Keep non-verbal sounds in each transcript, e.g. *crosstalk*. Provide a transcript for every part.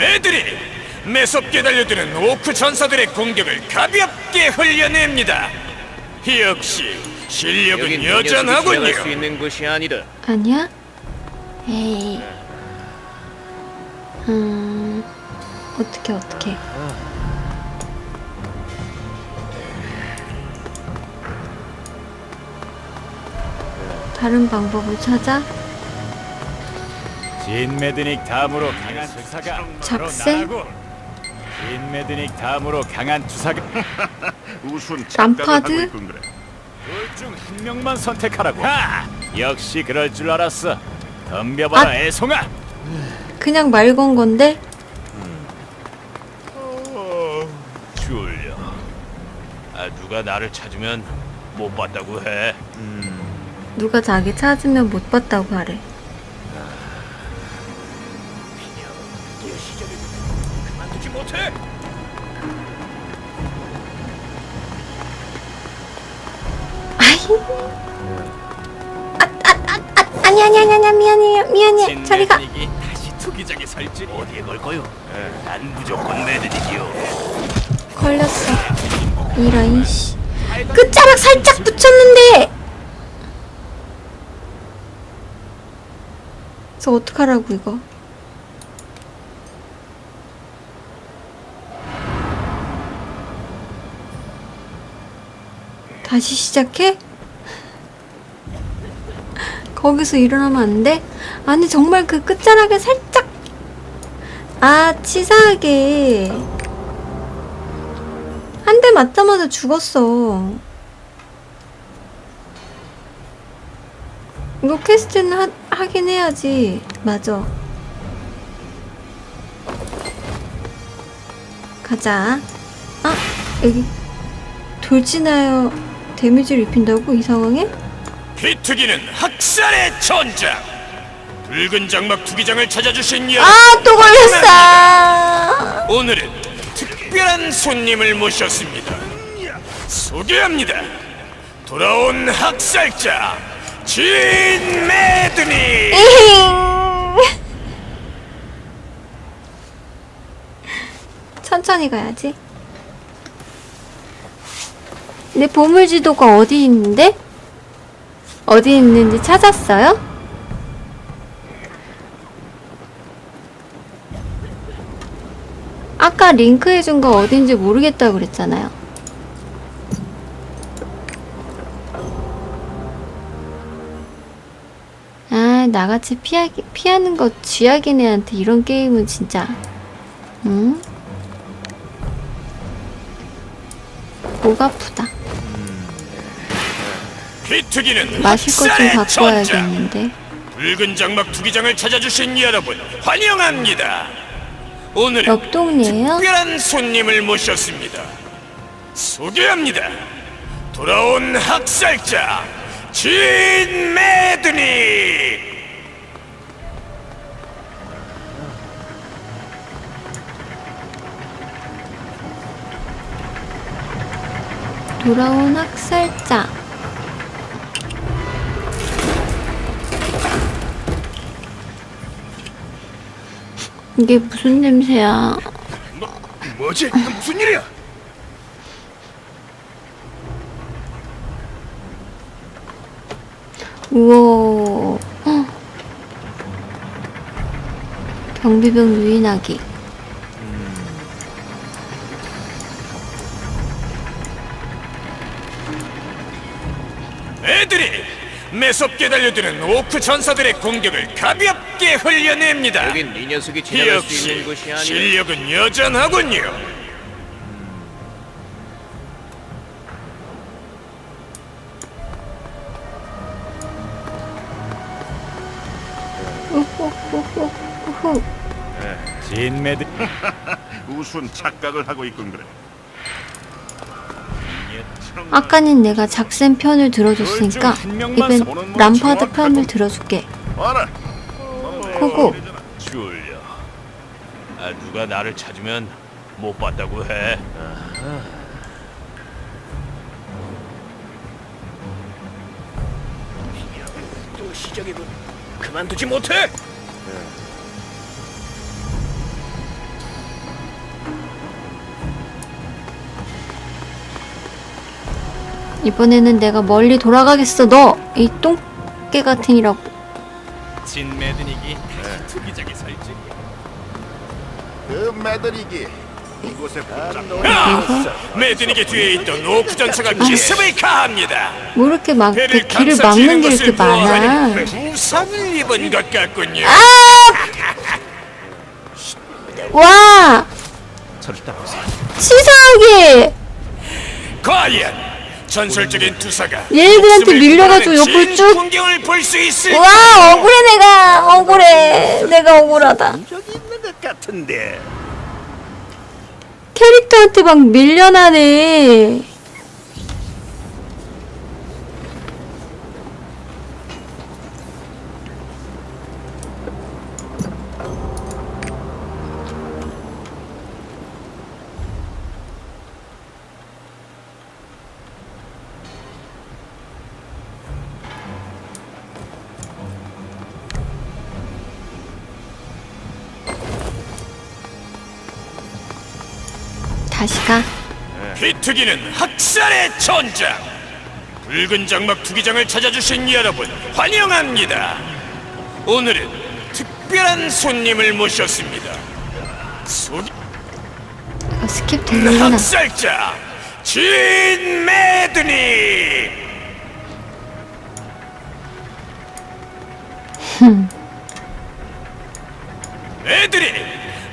애들이 매섭게 달려드는 오크 전사들의 공격을 가볍게 흘려냅니다. 역시 실력은 지나갈 수 여전하군요. 있는 곳이 아니다. 아니야? 에이. 음. 어떻게 어떻게? 다른 방법을 찾아? 진 메드닉 다음으로 강한 투사가 바로 작세? 나라고. 진 메드닉 다음으로 강한 투사가 *laughs* 우순 람파드? 착각을 하고 있군 그래. 둘 중 한 명만 선택하라고. 하! 역시 그럴 줄 알았어. 덤벼봐라 아. 애송아. 그냥 말 건 건데? 졸려. 아 누가 나를 찾으면 못 봤다고 해. 누가 자기 찾으면 못 봤다고 하래. 아이. 아, 아, 아, 아, 아니, 아니, 아니, 아니, 미안해, 미안해. 저리 가. 진매드닉이 다시 투기장에 설지 어디에 걸 거요? 난 무조건 매드닉이요. 걸렸어. 이런, 씨. 끝자락 살짝 붙였는데! 저 어떡하라고, 이거. 다시 시작해? 거기서 일어나면 안 돼? 아니, 정말 그 끝자락에 살짝. 아, 치사하게. 한 대 맞자마자 죽었어. 이거 퀘스트는 하, 하긴 해야지. 맞아. 가자. 아, 여기 돌진하여 데미지를 입힌다고? 이 상황에? 비투기는 학살의 전장. 붉은 장막 투기장을 찾아주신 여러분. 아, 또 걸렸어! 오늘은 특별한 손님을 모셨습니다. 소개합니다. 돌아온 학살자 진 매드니. 에잉. 천천히 가야지. 내 보물 지도가 어디 있는데? 어디 있는지 찾았어요? 아까 링크해준 거 어딘지 모르겠다고 그랬잖아요. 아, 나같이 피하기, 피하는 거 쥐약인 애한테 이런 게임은 진짜. 응? 목 아프다. 비투기는 마실 것 좀. 와야겠는데. 붉은 장막 투기장을 찾아주신 여러분 환영합니다. 오늘은 옆 동네에요? 특별한 손님을 모셨습니다. 소개합니다. 돌아온 학살자 진 매드니. 돌아온 학살자. 이게 무슨 냄새야? 뭐지? 무슨 일이야? 우와. 헉. 경비병 유인하기. 매섭게 달려드는 오크 전사들의 공격을 가볍게 흘려냅니다. 여긴 이 녀석이 지나갈 수 있는 역시 곳이 아니다. 실력은 여전하군요. 우후후후후. 진 메드 우순 착각을 하고 있군 그래. 아까는 내가 작센 편을 들어줬으니까 이번 람파드 편을 들어줄게. 코고. 졸려. 아 누가 나를 찾으면 못 봤다고 해. 또 시작이군. 그만두지 못해. 이번에는 내가 멀리 돌아가겠어 너! 이 똥개 같으니라고. 진 매드닉이 투기장에 설지. 그 매드릭이 이곳에 붙잡혀 그래서 매드닉의 뒤에 있던 오크 전차가 기습을 가합니다. 뭐 이렇게 막 그 배를 길을 막는 게 것을 이렇게 많아? 보아하니 부상을 입은 것 같군요. 와! 저를 따라오세요. 치사하게! 과연 전설적인 투사가 얘네들한테 밀려가지고 진 쭉- 풍경을 볼 수 있을 와 억울해 내가. 억울해. 내가 억울하다. 적이 있는 것 같은데. 캐릭터한테 막 밀려나네 투기는 학살의 전장. 붉은 장막 투기장을 찾아주신 여러분 환영합니다. 오늘은 특별한 손님을 모셨습니다. 소개 아, 스킵 되는구나 학살자 진 매드니.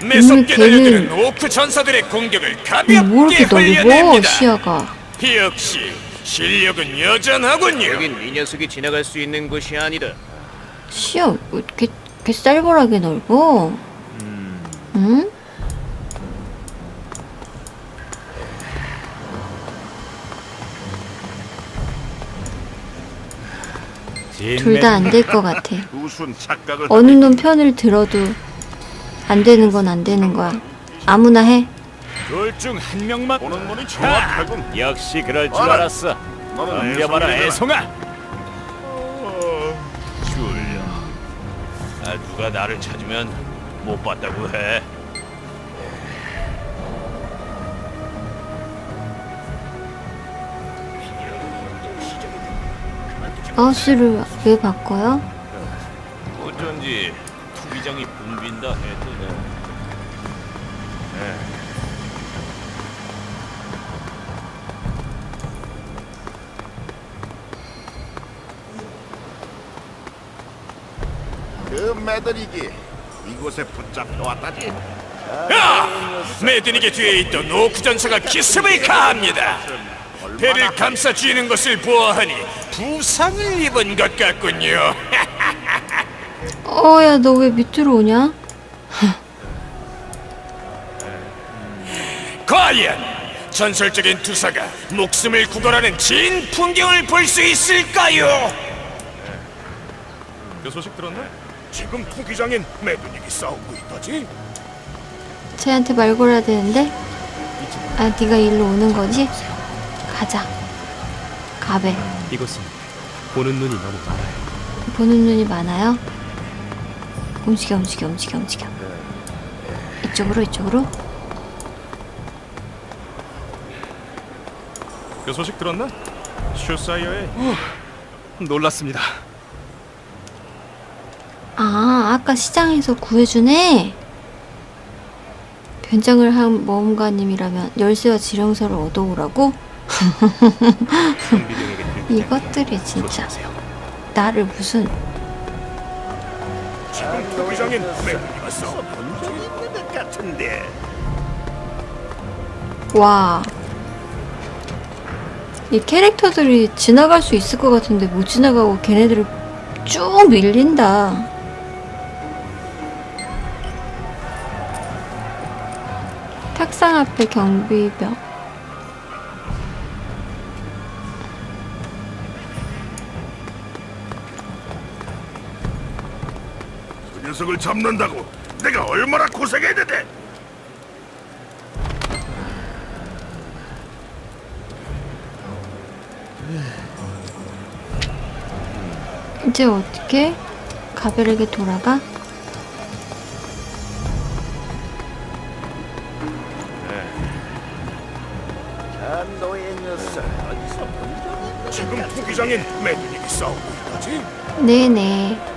매섭게 달려드는 오크 전사들의 공격을 뭐 가볍게 이렇게 넓어 흘려냅니다. 시야가 역시 실력은 여전하군요. 여긴 이 녀석이 지나갈 수 있는 곳이 아니다. 시야 왜 이렇게, 쌀벌하게 넓어 응? 둘 다 안 될 것 같아 *laughs* 우순 착각을 어느 놈 편을 들어도 안 되는 건 안 되는 거야 아무나 해 둘 중 한 명만 보는 눈이 정확하군 역시 그럴 줄. 알았어. 애송이잖아. 애송아. 줄려. 아, 누가 나를 찾으면 못 봤다고 해. 마우스를 왜 바꿔요? 어쩐지 투기장이 붐빈다 해도 그 매드릭이 이곳에 붙잡혀 왔다지 아! 매드닉의 뒤에 있던 오크 전사가 기습을 가합니다. 배를 감싸 쥐는 것을 보아하니 부상을 입은 것 같군요. *laughs* 어 야 너 왜 밑으로 오냐? 과연 전설적인 투사가 목숨을 구걸하는 진 풍경을 볼 수 있을까요? 그 소식 들었나? 지금 투기장엔 매드릭이 싸우고 있다지 쟤한테 말 걸어야 되는데 아 네가 일로 오는 거지? 가자 가베 이곳은 보는 눈이 너무 많아요. 보는 눈이 많아요? 움직여 움직여 움직여 움직여 이쪽으로 이쪽으로 그 소식 들었나? 슈사이어에 놀랐습니다. 아 아까 시장에서 구해주네 변장을 한 모험가님이라면 열쇠와 지령서를 얻어오라고? *laughs* 이것들이 진짜 나를 무슨 지금 싸우고 본 적이 있는 것 같은데 와. 이 캐릭터들이 지나갈 수 있을 것 같은데 못 지나가고 걔네들을 쭉 밀린다. 탁상 앞에 경비병. 녀석을 잡는다고 내가 얼마나 고생했는데 이제 어떻게 가벨에게 돌아가? 지금 투기장엔 매드닉이 싸우고 있다지? 네네.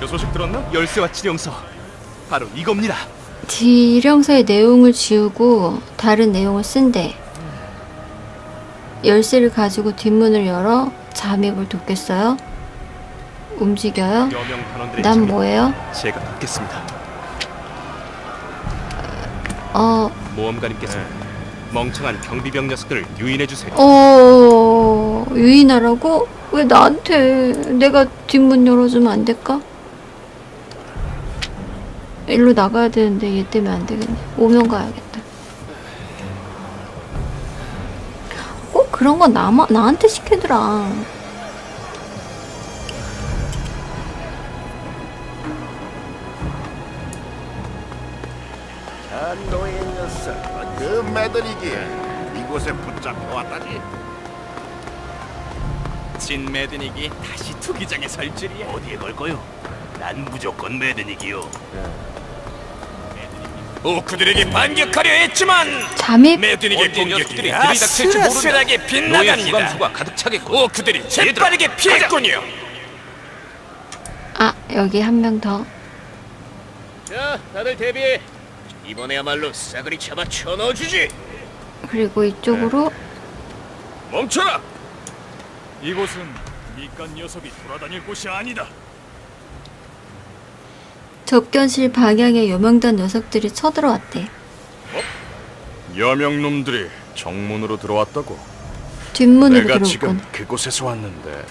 그 소식 들었나? 열쇠와 지령서. 바로 이겁니다. 지령서의 내용을 지우고 다른 내용을 쓴대. 열쇠를 가지고 뒷문을 열어 잠입을 돕겠어요? 움직여요? 여명 단원들의 난 뭐예요? 제가 돕겠습니다. 어, 모험가님께서 멍청한 경비병 녀석들을 유인해 주세요. 어, 유인하라고? 왜 나한테 내가 뒷문 열어주면 안 될까? 일로 나가야 되는데 얘 때문에 안 되겠네. 오면 가야겠다. 꼭 그런 건 나마, 나한테 시키더라. 녀석, 그 매드닉이 이곳에 붙잡혀 왔다지? 진 매드닉이 다시 투기장에 설 줄이야. 어디에 걸 거요? 난 무조건 매드닉이요. 오크들에게 반격하려 했지만 잠입? 매드닉의 모른다. 아슬아슬하게 빗나갑니다. 수감수가 가득 차겠고. 오크들이 재빠르게 피했군요. 아, 여기 한 명 더. 자, 다들 대비해. 이번에야말로 싸그리 잡아 쳐넣어주지. 그리고 이쪽으로 멈춰라! 이곳은 밑간 녀석이 돌아다닐 곳이 아니다. 접견실 방향에 요명단 녀석들이 쳐들어왔대. 여명놈들이 정문으로 들어왔다고? 뒷문으로 내가 건. 그곳에서 왔는데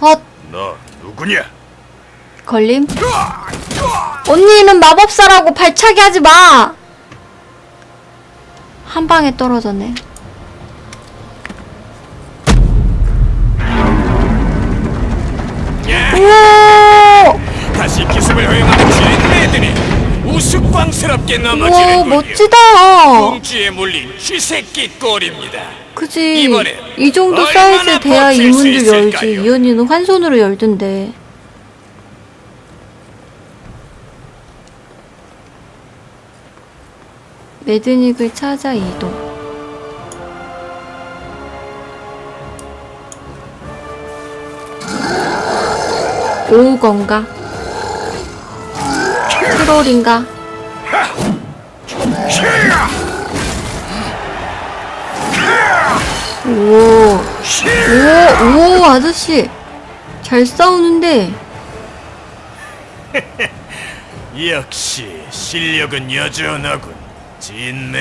헛! 너 누구냐? 걸림? 언니는 마법사라고 발차기 하지 마! 한 방에 떨어졌네. 우와! 우와, 넘어지는군요. 멋지다! 공주에 물린 쥐새끼 꼴입니다. 그지? 이번엔 이 정도 얼마나 사이즈 돼야 이 버틸 수 문도 열지. 있을까요? 이 언니는 한 손으로 열던데. 매드닉을 찾아 이동. 오건가? 트롤인가? 오, 오, 오, 아저씨. 잘 싸우는데. *laughs* 역시 실력은 여전하군. 진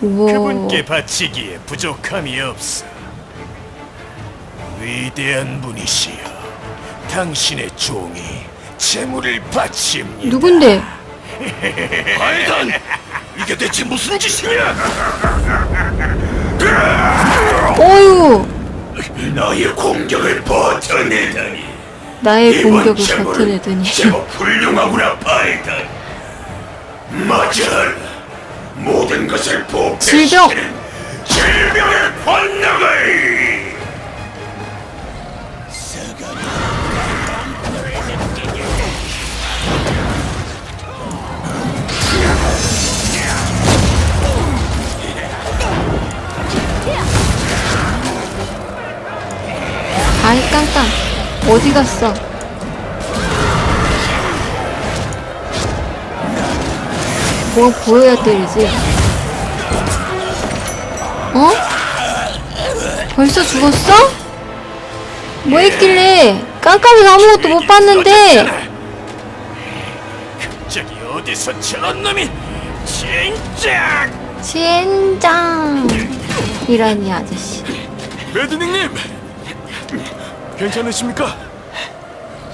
우와. 그분께 바치기에 부족함이 없어. 위대한 분이시여, 당신의 종이 재물을 바칩니다. 누군데? *laughs* 아이단! 이게 대체 무슨 짓이냐? 어유, 너의 공격을 버텨내다니. 나의 이번 공격을 버텨내더니. 제법 훌륭하구나 파이단 맞아 모든 것을 질병. 복제시키는 질병의 번능을 아이 깡깡, 어디 갔어? 뭐 보여야 때리지? 어? 벌써 죽었어? 뭐 했길래? 깜깜이가 아무것도 못 봤는데. 저기 어디서 저런 놈이 진짜 젠장. 이라니 아저씨. 매드닉님 괜찮으십니까?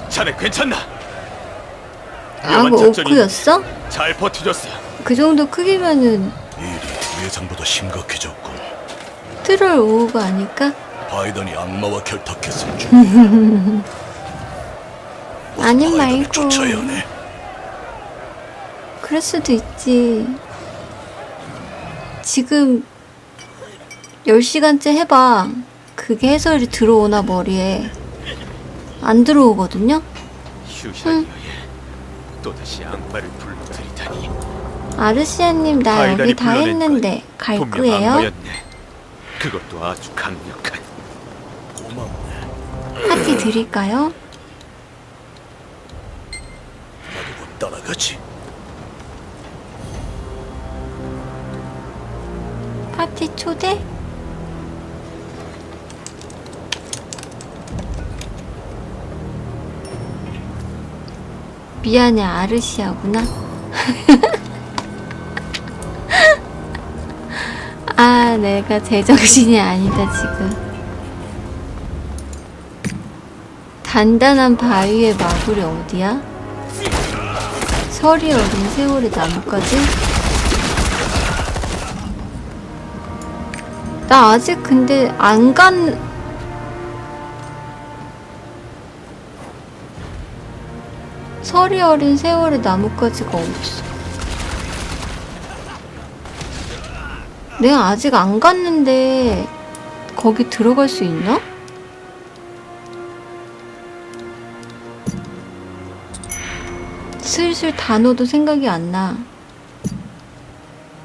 자네 괜찮나? 아, 그 오크였어? 잘 버텨줬어. 그 정도 크기면은 일이 예상보다 심각해졌군 트롤 오우가 아닐까? 바이든이 악마와 결탁했을 줄 *laughs* 아님 말고. 쫓아야 하네 그럴 수도 있지. 지금 10시간째 해봐. 그게 해설이 들어오나 머리에. 안 들어오거든요? 불러들이다니. 아르시아님 나 여기 다 했는데 갈 거예요? 그것도 아주 강력한. 파티 드릴까요? 따라가지. 파티 초대? 미안해 아르시아구나 *laughs* 아 내가 제정신이 아니다 지금 단단한 바위의 마블이 어디야? 설이 어린 세월의 나무까지? 나 아직 근데 안 간... 설이 어린 세월의 나뭇가지가 없어. 내가 아직 안 갔는데 거기 들어갈 수 있나? 슬슬 단어도 생각이 안 나.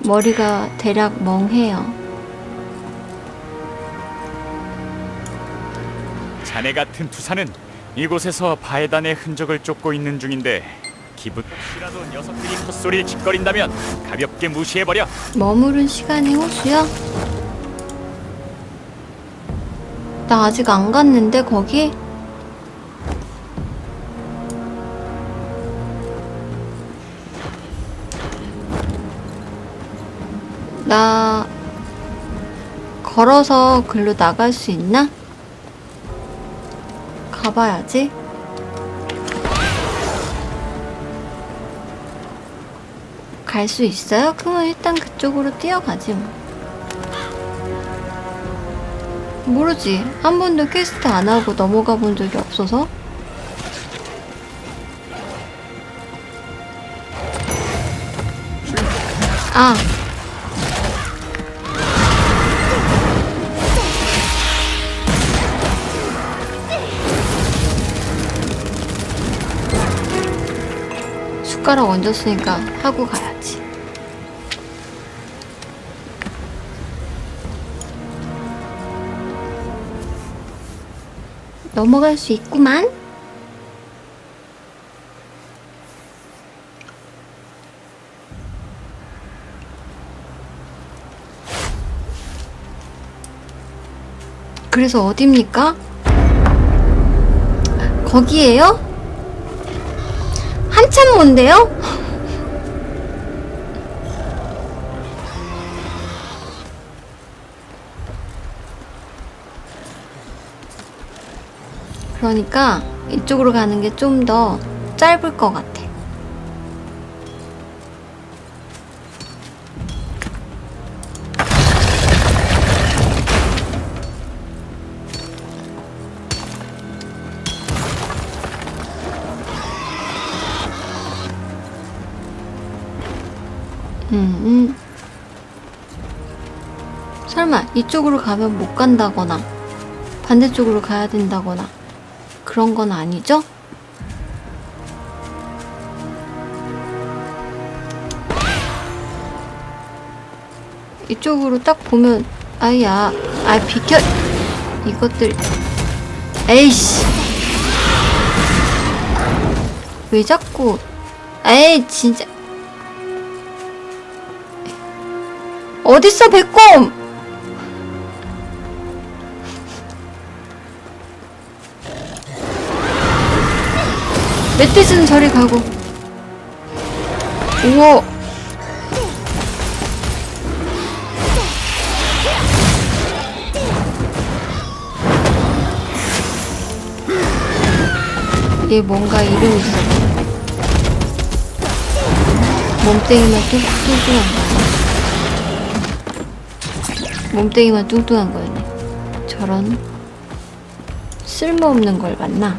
머리가 대략 멍해요. 자네 같은 투사는 이곳에서 바에단의 흔적을 쫓고 있는 중인데 기분 혹시라도 녀석들이 헛소리를 짓거린다면 가볍게 무시해버려 머무른 시간이 호수야? 나 아직 안 갔는데 거기? 나 걸어서 글로 나갈 수 있나? 가봐야지. 갈 수 있어요? 그러면 일단 그쪽으로 뛰어가지 뭐. 모르지. 한 번도 퀘스트 안 하고 넘어가 본 적이 없어서. 아. 숟가락 얹었으니까 하고 가야지. 넘어갈 수 있구만. 그래서 어딥니까? 거기에요? 한참 먼데요? 그러니까 이쪽으로 가는 게 좀 더 짧을 것 같아. 음, 음. 설마 이쪽으로 가면 못 간다거나 반대쪽으로 가야 된다거나 그런 건 아니죠? 이쪽으로 딱 보면 아야 아 비켜 이것들 에이씨 왜 자꾸 에이 진짜 어딨어 배꼽? 멧돼지는 저리 가고. 우와. 얘 뭔가 이름 있어. 몸뚱이만 뚱- 뚱 몸뚱이만 뚱뚱한 거였네 저런 쓸모없는 걸 만나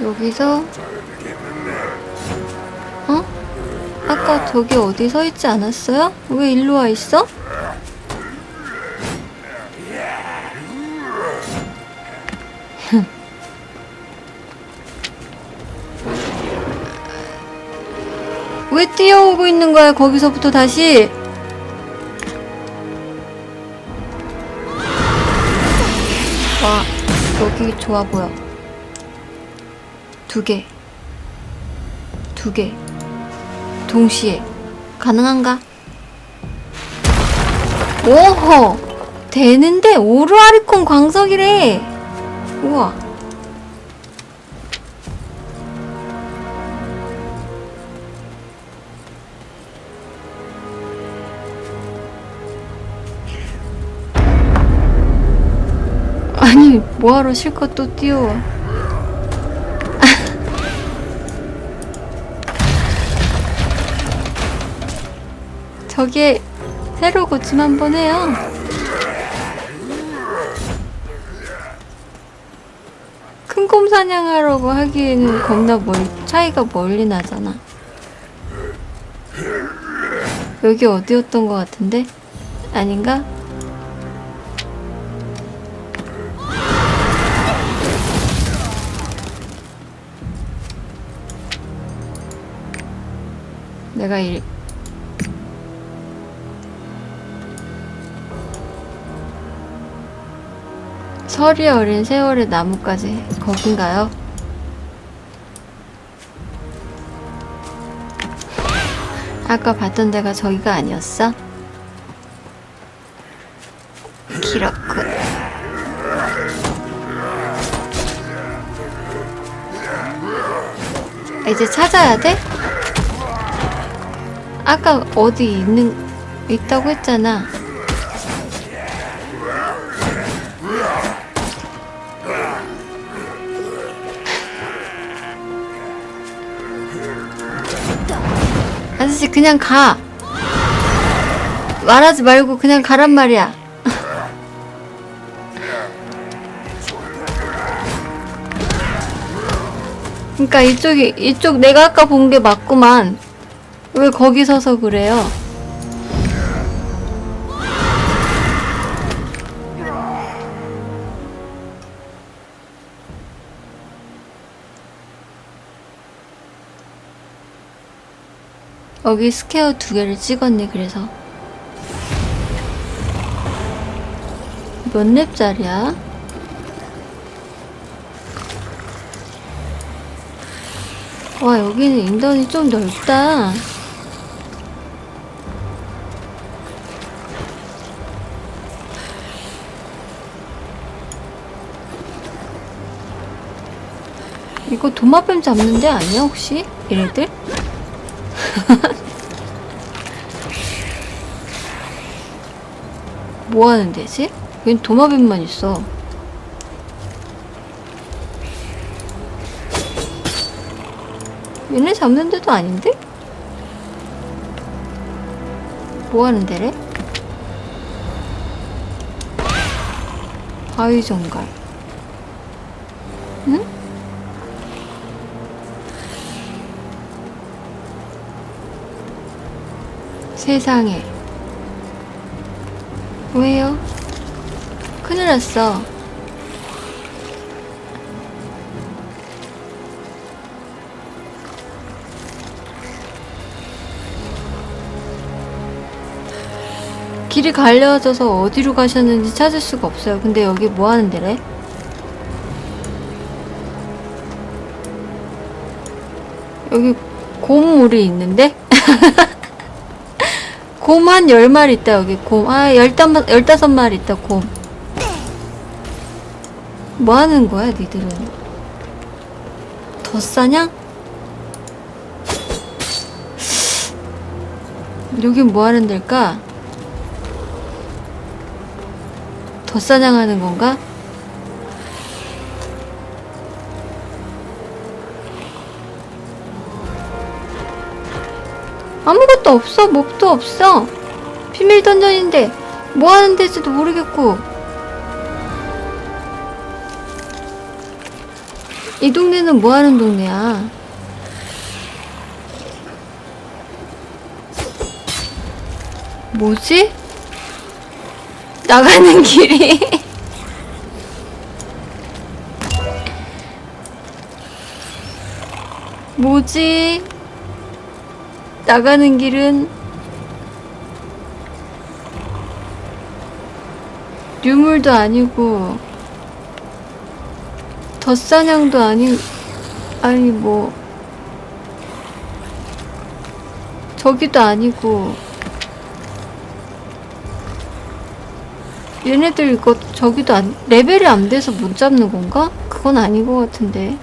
여기서 어? 아까 저기 어디 서 있지 않았어요? 왜 일로 와 있어? 뛰어오고 있는 거야, 거기서부터 다시. 와, 여기 좋아 보여. 두 개. 두 개. 동시에. 가능한가? 오호! 되는데? 오르아리콘 광석이래! 우와. 뭐하러 실컷 또 뛰어와. *laughs* 저기에 새로 고침 한번 해요. 큰 곰 사냥하려고 하기에는 겁나 멀, 차이가 멀리 나잖아. 여기 어디였던 것 같은데? 아닌가? 내가 일, 설이 어린 세월의 나무까지 거긴가요? 아까 봤던 데가 저기가 아니었어? 길었군. 이제 찾아야 돼? 아까 어디 있는 있다고 했잖아. 아저씨 그냥 가. 말하지 말고 그냥 가란 말이야. 그러니까 이쪽이 이쪽 내가 아까 본 게 맞구만. 왜 거기 서서 그래요? 여기 스퀘어 두 개를 찍었네 그래서 몇 렙짜리야? 와 여기는 인던이 좀 넓다 이거 도마뱀 잡는 데 아니야 혹시? 얘네들? *laughs* 뭐 하는 데지? 웬 도마뱀만 있어. 얘네 잡는 데도 아닌데? 뭐 하는 데래? 바위 정갈. 세상에. 왜요? 큰일 났어. 길이 갈려져서 어디로 가셨는지 찾을 수가 없어요. 근데 여기 뭐 하는 데래? 여기 곰물이 있는데? *laughs* 곰 한 열 마리 있다, 여기 곰. 아, 열다섯, 마리 있다, 곰. 뭐 하는 거야, 니들은? 덧사냥? 여긴 뭐 하는 데일까? 덧사냥 하는 건가? 아무것도 없어. 몹도 없어. 비밀 던전인데 뭐 하는 데지도 모르겠고. 이 동네는 뭐 하는 동네야? 뭐지? 나가는 길이. *laughs* 뭐지? 나가는 길은 유물도 아니고 덧사냥도 아니 아니 뭐 저기도 아니고 얘네들 이거 저기도 안 레벨이 안 돼서 못 잡는 건가? 그건 아닌 것 같은데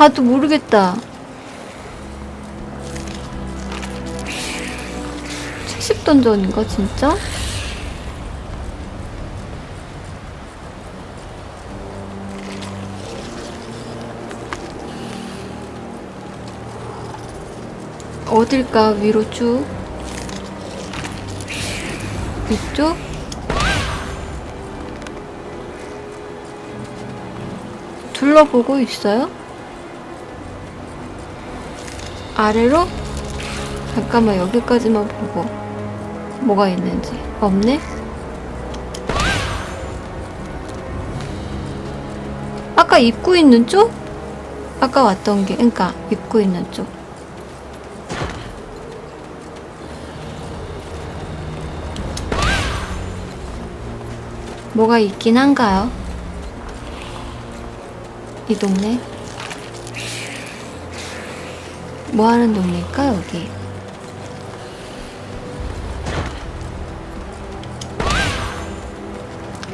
봐도 모르겠다 70 던전인가 진짜? 어딜까 위로 쭉 이쪽 둘러보고 있어요? 아래로? 잠깐만 여기까지만 보고 뭐가 있는지 없네? 아까 입구 있는 쪽? 아까 왔던 게 그니까 입구 있는 쪽 뭐가 있긴 한가요? 이 동네? 뭐 하는 동네일까, 여기?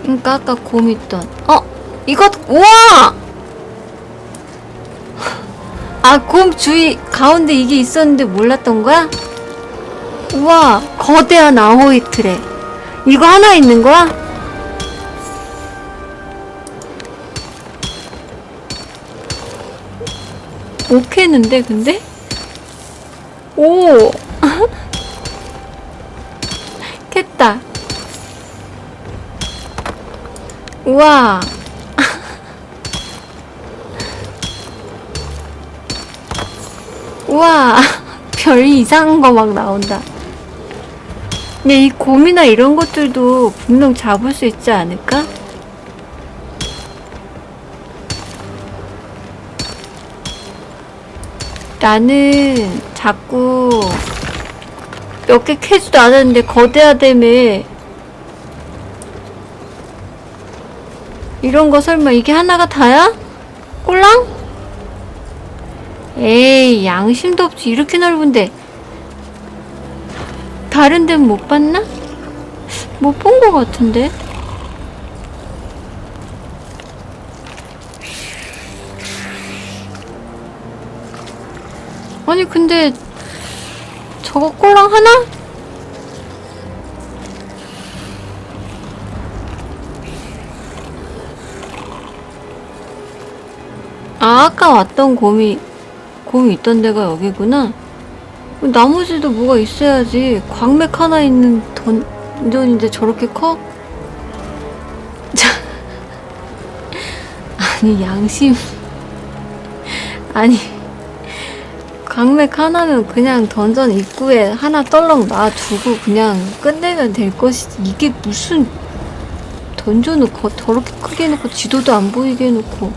그니까 아까 곰 있던, 어! 이거, 우와! 아, 곰 주위 가운데 이게 있었는데 몰랐던 거야? 우와, 거대한 아호이 트레. 이거 하나 있는 거야? 못 캐는데 근데? 오! *laughs* 캤다. 우와. *laughs* 우와. *laughs* 별이 이상한 거 막 나온다. 근데 이 곰이나 이런 것들도 분명 잡을 수 있지 않을까? 나는 자꾸 몇 개 캐지도 않았는데 거대하다며 이런 거 설마 이게 하나가 다야? 꼴랑? 에이 양심도 없지 이렇게 넓은데 다른 데는 못 봤나? 못본거 같은데 아니 근데 저거 꼴랑 하나? 아 아까 왔던 곰이 곰이 있던 데가 여기구나 나머지도 뭐가 있어야지 광맥 하나 있는 던전인데 저렇게 커? 자, *laughs* 아니 양심 *laughs* 아니 강맥 하나는 그냥 던전 입구에 하나 떨렁 놔두고 그냥 끝내면 될 것이지. 이게 무슨 거, 저렇게 크게 해놓고 지도도 안 보이게 해놓고.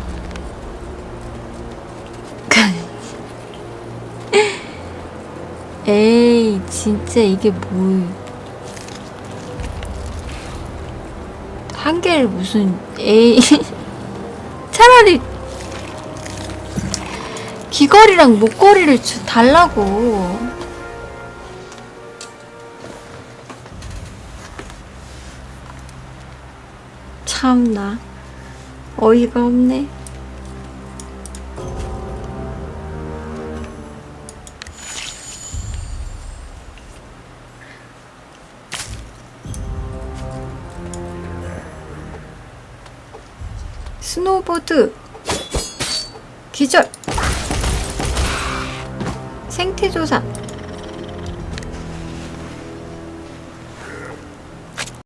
*laughs* 에이 진짜 이게 뭘. 한 개를 무슨 에이. *laughs* 차라리 귀걸이랑 목걸이를 주, 달라고. 참나 어이가 없네. 스노보드 기절 생태조사